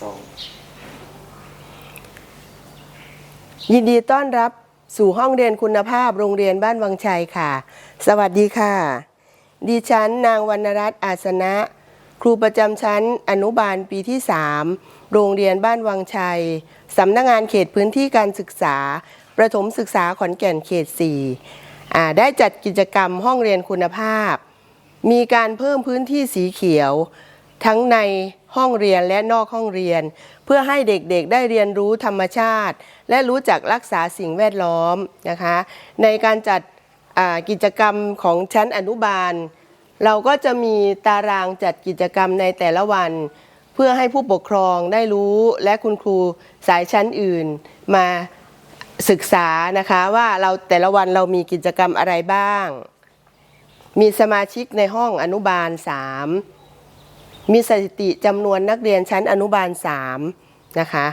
สองยินดีต้อนรับสู่ห้องเรียนคุณภาพโรงเรียนบ้านวังชัยค่ะ สวัสดีค่ะ ดิฉันนางวรรณรัตน์อาสนะ ครูประจำชั้นอนุบาลปีที่ 3 โรงเรียนบ้านวังชัย สำนักงานเขตพื้นที่การศึกษา ประถมศึกษาขอนแก่นเขต4อ่ได้จัดกิจกรรมห้องเรียนคุณภาพ มีการเพิ่มพื้นที่สีเขียว ทั้งใน ห้องเรียนและนอกห้องเรียน เพื่อให้เด็กๆได้เรียนรู้ธรรมชาติ และรู้จักรักษาสิ่งแวดล้อมนะคะ ในการจัดกิจกรรมของชั้นอนุบาล เราก็จะมีตารางจัดกิจกรรมในแต่ละวัน เพื่อให้ผู้ปกครองได้รู้และคุณครูสายชั้นอื่นมาศึกษานะคะว่าเราแต่ละวันเรามีกิจกรรมอะไรบ้าง มีสมาชิกในห้องอนุบาล 3 มีสถิติจำนวนนักเรียนชั้นอนุบาล 3 นะคะ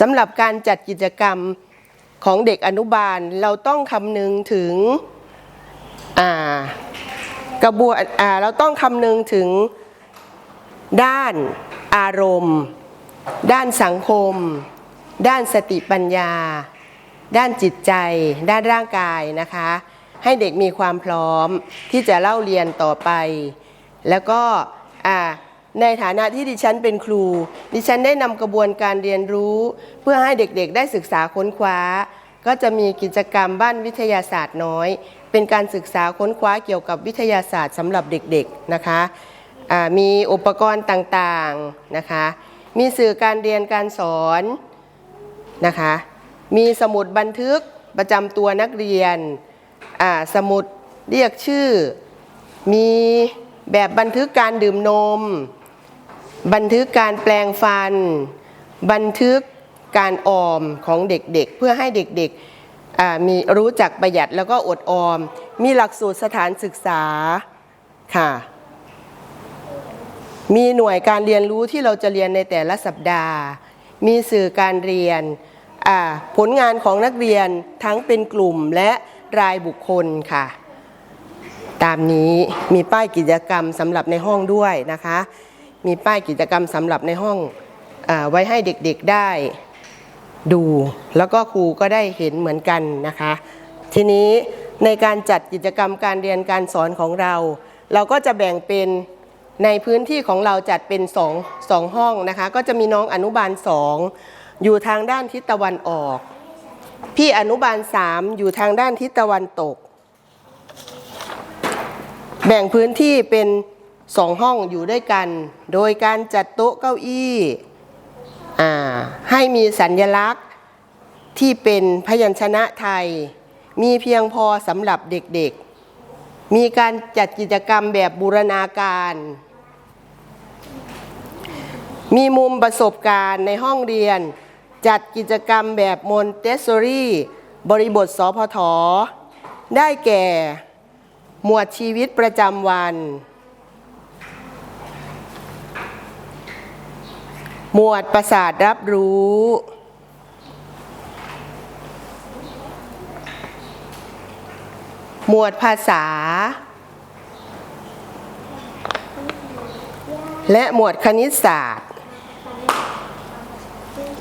สำหรับการจัดกิจกรรมของเด็กอนุบาลเราต้องคำนึงถึงอ่ากระบวนอ่าเราต้องคำนึงถึงด้านอารมณ์ ด้านสังคม ด้านสติปัญญา ด้านจิตใจ ด้านร่างกายนะคะ ให้เด็กมีความพร้อมที่จะเล่าเรียนต่อไป แล้วก็ในฐานะที่ดิฉันเป็นครู ดิฉันได้นำกระบวนการเรียนรู้ เพื่อให้เด็กๆได้ศึกษาค้นคว้า ก็จะมีกิจกรรมบ้านวิทยาศาสตร์น้อย เป็นการศึกษาค้นคว้าเกี่ยวกับวิทยาศาสตร์สำหรับเด็กๆนะคะมีอุปกรณ์ต่างๆนะคะ มีสื่อการเรียนการสอนนะคะ มีสมุดบันทึกประจำตัวนักเรียน สมุดเรียกชื่อ มี แบบบันทึกการดื่มนม บันทึกการแปลงฟัน บันทึกการออมของเด็กๆ เพื่อให้เด็กๆมีรู้จักประหยัดแล้วก็อดออม มีหลักสูตรสถานศึกษาค่ะ มีหน่วยการเรียนรู้ที่เราจะเรียนในแต่ละสัปดาห์ มีสื่อการเรียนผลงานของนักเรียนทั้งเป็นกลุ่มและรายบุคคลค่ะ ตามนี้มีป้ายกิจกรรมสำหรับในห้องด้วยนะคะ มีป้ายกิจกรรมสำหรับในห้องอไว้ให้เด็กๆได้ดู แล้วก็ครูก็ได้เห็นเหมือนกันนะคะ ทีนี้ในการจัดกิจกรรมการเรียนการสอนของเรา เราก็จะแบ่งเป็นในพื้นที่ของเราจัดเป็นสองสองห้องนะคะ ก็จะมีน้องอนุบาลสองอยู่ทางด้านทิศตะวันออก พี่อนุบาลสามอยู่ทางด้านทิศตะวันตก แบ่งพื้นที่เป็นสองห้องอยู่ด้วยกัน โดยการจัดโต๊ะเก้าอี้ให้มีสัญญลักษณ์ที่เป็นพยัญชนะไทย มีเพียงพอสำหรับเด็กๆ มีการจัดกิจกรรมแบบบูรณาการ มีมุมประสบการณ์ในห้องเรียน จัดกิจกรรมแบบมอนเตสซอรี่บริบทสพทได้แก่ หมวดชีวิตประจำวัน หมวดประสาทรับรู้ หมวดภาษา และหมวดคณิตศาสตร์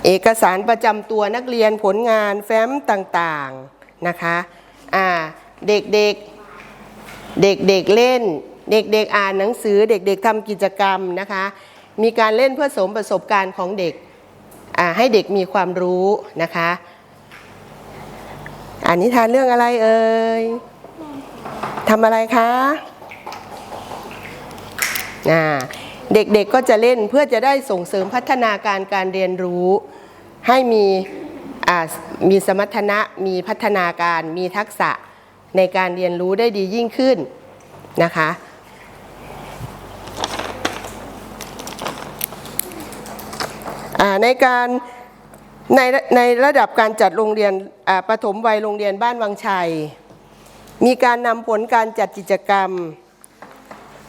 เอกสารประจำตัวนักเรียนผลงานแฟ้มต่างๆนะคะ อ่า เด็กๆ เด็กๆเล่น เด็กๆอ่านหนังสือเด็กๆทำกิจกรรมนะคะ มีการเล่นเพื่อสมประสบการณ์ของเด็กให้เด็กมีความรู้นะคะอ่านนิทานเรื่องอะไรเอ่ยทำอะไรคะเด็กๆก็จะเล่นเพื่อจะได้ส่งเสริมพัฒนาการการเรียนรู้ ให้มีมีสมรรถนะมีพัฒนาการมีทักษะ ในการเรียนรู้ได้ดียิ่งขึ้นนะคะ ในการในในระดับการจัดโรงเรียนประถมวัยโรงเรียนบ้านวังชัย มีการนำผลการจัดกิจกรรม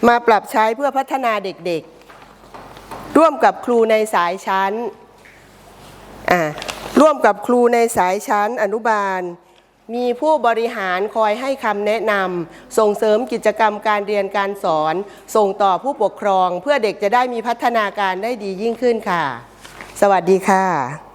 มาปรับใช้เพื่อพัฒนาเด็กๆ ร่วมกับครูในสายชั้นร่วมกับครูในสายชั้นอนุบาล มีผู้บริหารคอยให้คำแนะนำส่งเสริมกิจกรรมการเรียนการสอน ส่งต่อผู้ปกครอง เพื่อเด็กจะได้มีพัฒนาการได้ดียิ่งขึ้นค่ะ สวัสดีค่ะ